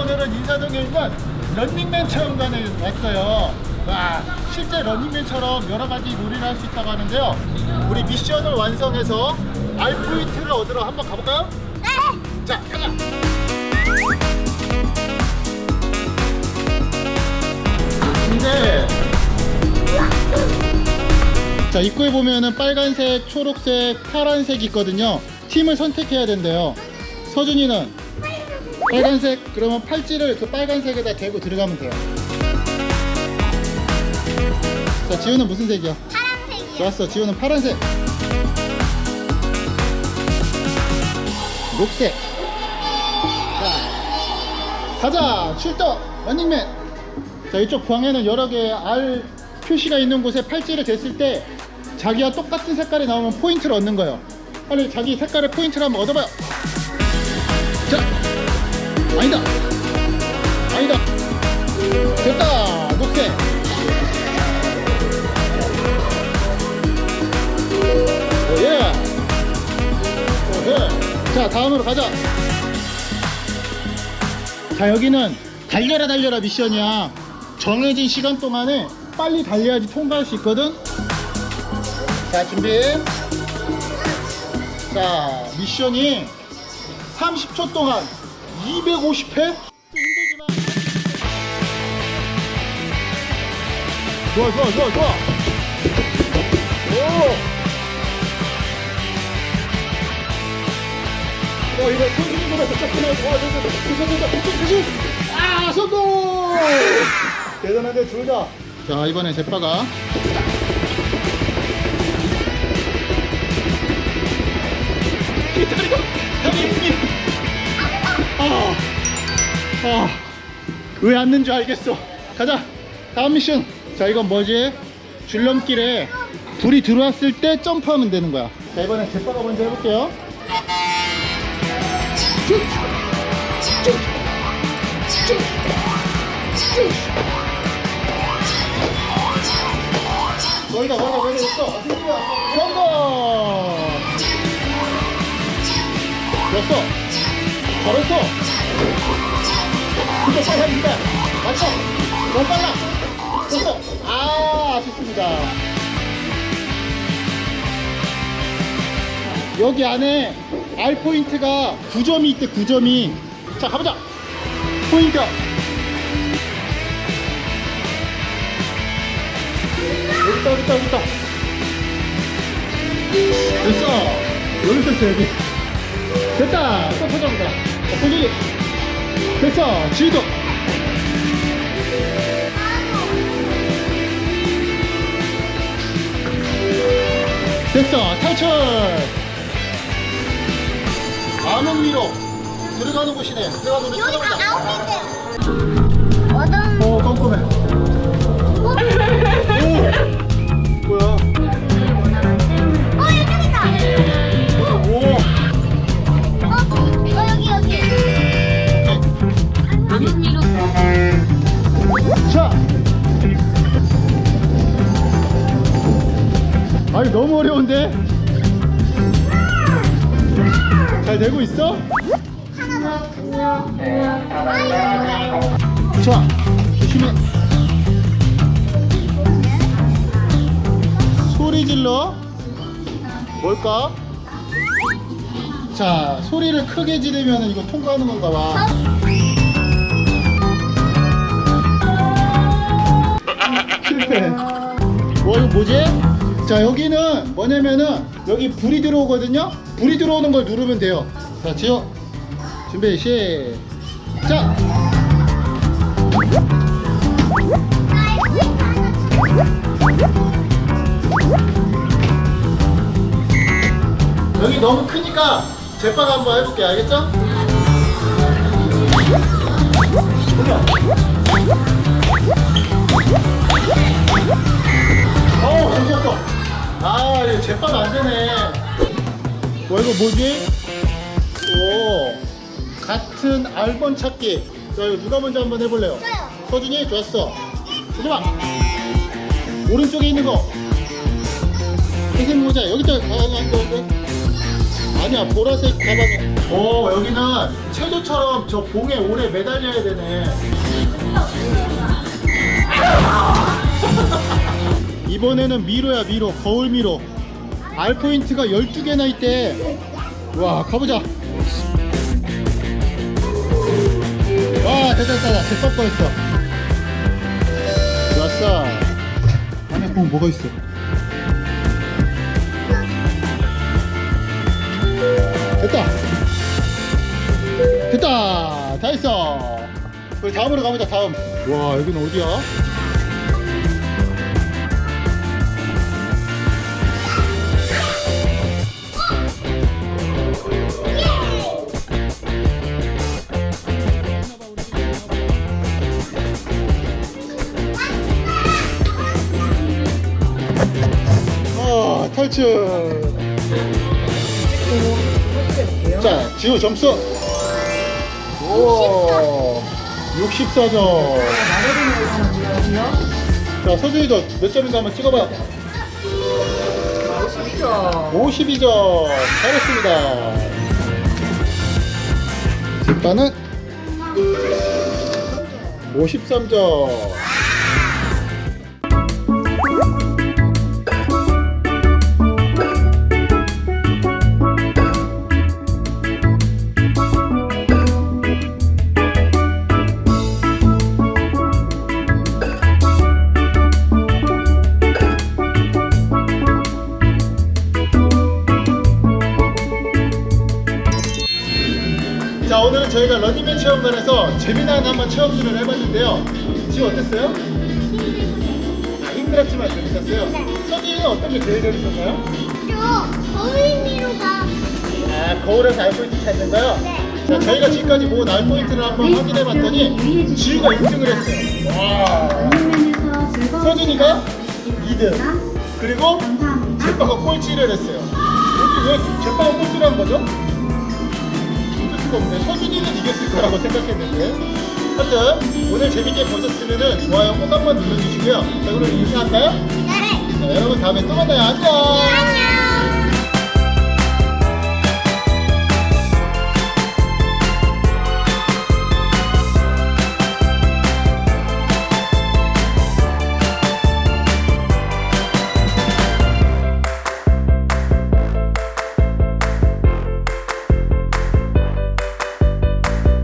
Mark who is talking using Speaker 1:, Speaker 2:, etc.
Speaker 1: 오늘은 인사동에 있는 런닝맨 체험관에 왔어요. 와, 실제 런닝맨처럼 여러 가지 놀이를 할 수 있다고 하는데요. 우리 미션을 완성해서 알포인트를 얻으러 한번 가볼까요?
Speaker 2: 네.
Speaker 1: 자, 가자. 근데 자 입구에 보면은 빨간색, 초록색, 파란색 있거든요. 팀을 선택해야 된대요. 서준이는 빨간색 그러면 팔찌를 그 빨간색에다 대고 들어가면 돼요. 자 지우는 무슨 색이야?
Speaker 2: 파란색이요.
Speaker 1: 좋았어. 지우는 파란색. 녹색. 자, 가자. 출동. 런닝맨. 자, 이쪽 방에는 여러 개의 알 표시가 있는 곳에 팔찌를 댔을 때 자기와 똑같은 색깔이 나오면 포인트를 얻는 거예요. 빨리 자기 색깔의 포인트를 한번 얻어봐요. 자, 아니다. 아니다. 됐다. 녹색. 오예. 오예. 자, 다음으로 가자. 자, 여기는 달려라 달려라 미션이야. 정해진 시간 동안에 빨리 달려야지 통과할 수 있거든. 자, 준비. 자, 미션이 30초 동안 250회? 힘들지만. 좋아, 좋아, 좋아, 좋아. 오! 어, 이거 작게 나왔어. 어, 됐어, 됐어, 됐어, 됐어, 됐어. 아, 성공! 대단한데, 둘 다. 자, 이번엔 제빠가. 기다려! 아, 아, 왜 앉는 줄 알겠어. 가자. 다음 미션. 자, 이건 뭐지? 줄넘길에 불이 들어왔을 때 점프하면 되는 거야. 자, 이번엔 제빠가 먼저 해볼게요. 거기다, 거기다, 거기다 있어. 성공! 됐어. 잘했어. 근데 빨라진다. 맞죠? 너무 빨라. 됐어. 아, 아쉽습니다. 여기 안에 R 포인트가 9점이 있대, 9점이. 자, 가보자. 포인트. 여기 있다, 여기 있다, 여기 있다. 됐어. 여기 있었어, 여기. 됐다. 또 포장이다. 어, 포장이. 됐어. 지도. 됐어. 탈출. 암흑미로 들어가는 곳이네. 들어가서 우리
Speaker 2: 여기가
Speaker 1: 찾아보자.
Speaker 2: 아웃이트. 어떤
Speaker 1: 오, 깜깜해. 너무 어려운데? 잘 되고 있어? 좋아. 조심해. 소리 질러. 뭘까? 자, 소리를 크게 지르면 이거 통과하는 건가 봐. 실패. 뭐 이거 뭐지? 자 여기는 뭐냐면은 여기 불이 들어오거든요. 불이 들어오는 걸 누르면 돼요. 자 지호 준비 시작. 여기 너무 크니까 제빠가 한번 해볼게 알겠죠? 어, 괜찮았어. 아, 이거 제빵 안 되네. 뭐, 이거 뭐지? 오, 같은 알번 찾기. 자, 이거 누가 먼저 한번 해볼래요?
Speaker 2: 저요.
Speaker 1: 서준이 좋았어. 서준아. 오른쪽에 있는 거. 선생님 모자 여기 있다. 아, 아, 아. 아니야 보라색 가방에 오 여기는 채도처럼 저 봉에 오래 매달려야 되네 이번에는 미로야 미로. 거울 미로. 알 포인트가 12개나 있대. 와 가보자. 와 됐다 됐다. 대박 뻔했어. 좋았어. 안에 보면 뭐가 있어? 됐다. 됐다. 다 했어. 우리 다음으로 가보자 다음. 와 여기는 어디야? 자 지우 점수. 오 64점. 자 서준이도 몇 점인가 한번 찍어봐. 52점. 잘했습니다. 뒷반은 53점 자 오늘은 저희가 런닝맨 체험관에서 재미난 한번 체험들을 해봤는데요 지금 어땠어요? 아, 힘들었지만 재밌었어요?
Speaker 2: 네.
Speaker 1: 서진이는 어떤 게 제일 재밌었나요?
Speaker 2: 저 거울미로가
Speaker 1: 아 거울에서 알포인트 찾는 거요?
Speaker 2: 네.
Speaker 1: 자 저희가 지금까지 모은 알포인트를 한번 확인해봤더니 지우가 1등을 했어요 와 서준이가 2등 그리고 제빠가 꼴찌를 했어요 여기 왜 제빠가 꼴찌를 한 거죠? 수가 없네 서준이는 이겼을 거라고 생각했는데 하여튼 오늘 재밌게 보셨으면 좋아요 꼭 한번 눌러주시고요 자 그럼 인사할까요?
Speaker 2: 네.
Speaker 1: 자, 여러분 다음에 또 만나요 안녕
Speaker 2: 안녕.